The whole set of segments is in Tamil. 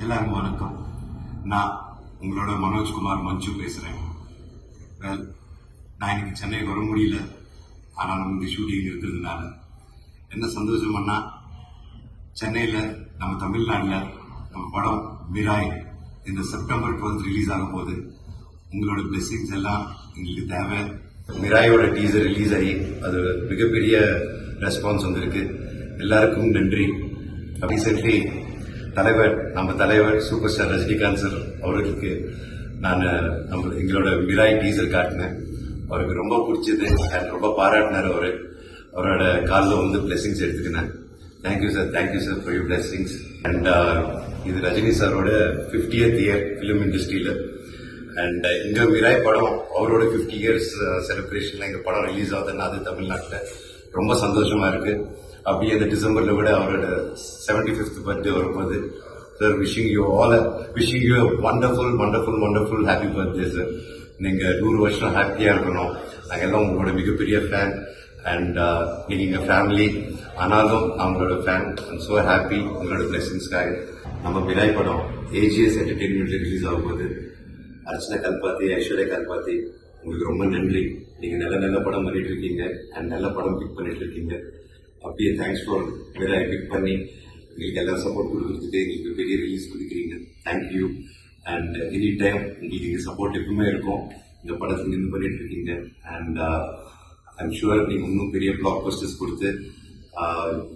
எல்லாருக்கும் வணக்கம். நான் உங்களோட மனோஜ்குமார் மஞ்சு பேசுகிறேன் வெல் நான் இன்னைக்கு சென்னைக்கு வர முடியல. ஆனால் இந்த ஷூட்டிங் இருக்கிறதுனால. என்ன சந்தோஷம்னா சென்னையில் நம்ம தமிழ்நாட்டில் நம்ம படம் மிராய் இந்த செப்டம்பர் டுவெல்த் ரிலீஸ் ஆக போகுது உங்களோட பிளெஸிங்ஸ் எல்லாம் எங்களுக்கு தேவை. மிராயோட டீசர் ரிலீஸ் ஆகி அது மிகப்பெரிய ரெஸ்பான்ஸ் வந்திருக்கு. எல்லாருக்கும் நன்றி. ரீசென்ட்லி தலைவர் நம்ம தலைவர் சூப்பர் ஸ்டார் ரஜினிகாந்த் சார் அவர்களுக்கு நான் நம்ம எங்களோட மிராய் டீசர் காட்டினேன். அவருக்கு ரொம்ப பிடிச்சது அண்ட் ரொம்ப பாராட்டினார் அவர். அவரோட காலில் வந்து blessings எடுத்துக்கினேன். Thank you sir thank you sir for you blessings and இது ரஜினி சாரோட ஃபிஃப்டியத் இயர் ஃபிலிம் இண்டஸ்ட்ரியில் அண்ட் இங்கே மிராய் படம் அவரோட ஃபிஃப்டி இயர்ஸ் செலிப்ரேஷனில் இங்கே படம் ரிலீஸ் ஆகுதுன்னா அது தமிழ்நாட்டில் ரொம்ப சந்தோஷமாக இருக்குது அப்படியே இந்த டிசம்பர்ல விட அவரோட செவன்டி ஃபிஃப்த் பர்த்டே வரும்போது sir wishing you all wishing you wonderful wonderful wonderful happy birthday sir நீங்கள் நூறு வருஷம் ஹாப்பியாக இருக்கணும். நாங்கள் எல்லாம் உங்களோட மிகப்பெரிய ஃபேன் அண்ட் நீங்கள் ஃபேமிலி ஆனாலும் அவங்களோட ஃபேன் ஐம் சோ ஹாப்பி உங்களோட பிளெஸிங்ஸ்க்காக நம்ம மிராய் படம் ஏஜிஎஸ் என்டர்டெயின்மெண்ட் ரிலீஸ் ஆகும்போது அர்ச்சனா கல்பாத்தி ஐஸ்வர்யா கல்பாத்தி உங்களுக்கு ரொம்ப நன்றி. நீங்கள் நல்ல நல்ல படம் பண்ணிட்டு இருக்கீங்க. அண்ட் நல்ல படம் பிக் பண்ணிட்டு இருக்கீங்க. அப்படியே தேங்க்ஸ் ஃபார் வேற பிக் பண்ணி எங்களுக்கு எல்லாம் சப்போர்ட் கொடுக்குறதுக்கு எங்களுக்கு பெரிய ரிலீஸ் கொடுக்குறீங்க. தேங்க்யூ அண்ட் எனி டைம் உங்களுக்கு எங்க சப்போர்ட் எப்பவுமே இருக்கும். இந்த படத்தை நின்று பண்ணிட்டு இருக்கீங்க. அண்ட் ஐம் ஷுவர் நீங்க இன்னும் பெரிய பிளாக் போஸ்டர்ஸ் கொடுத்து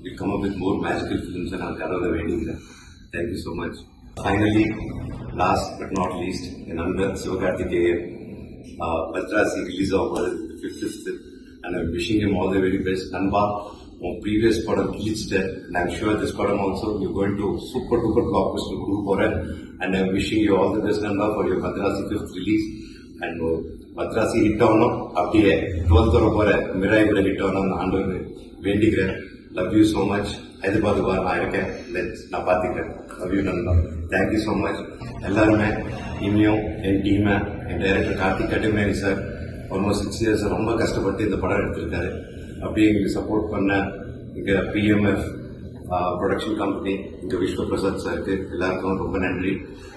will come up with more magical films நான் கடவுளை வேண்டிக்கிறேன் thank you so much finally last but not least என் நண்பர் சிவகார்த்திகேயன் பத்ராசி ரிலீஸ் ஆகும்போது fifth fifth and I'm wishing him all the very best நண்பா உன் ப்ரீவியஸ் படம் கிழிச்சிட்டேன் அண்ட் ஐம் ஷுவர் திஸ் படம் also you going to super duper blockbuster கொடுக்க போறேன் and I'm wishing you all the best நண்பா for your பத்ராசி fifth release and Madharaasi hit ஆகணும் அப்படியே டுவெல்த் வர போற மிராய் கூட ஹிட் ஆகணும் ஆண்டு வேண்டிக்கிறேன் love you so much Hyderabad வர நான் இருக்கேன் Let's- நான் பார்த்துக்கிறேன் லவ் யூ நண்பா தேங்க்யூ ஸோ மச் எல்லாருமே இனியும் என் டீமை என் director Karthik கட்டுமேரி sir almost six years ரொம்ப கஷ்டப்பட்டு இந்த படம் எடுத்திருக்காரு. அப்படியே எங்களுக்கு சப்போர்ட் பண்ண இங்கே பிஎம்எஃப் ப்ரொடக்ஷன் கம்பெனி இங்கே விஸ்வ பிரசாத் சாருக்கு எல்லாருக்கும் ரொம்ப நன்றி.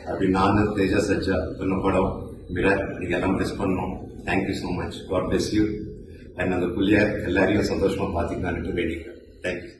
அப்படி நானும் தேஜா சஜா சொன்ன படம் மிரா நீங்க எல்லாம் மிஸ் பண்ணோம். Thank you so much God bless you and அந்த புள்ளிய எல்லாரையும் சந்தோஷமா பாத்தீங்கன்னு வேண்டிக்கிறேன். தேங்க்யூ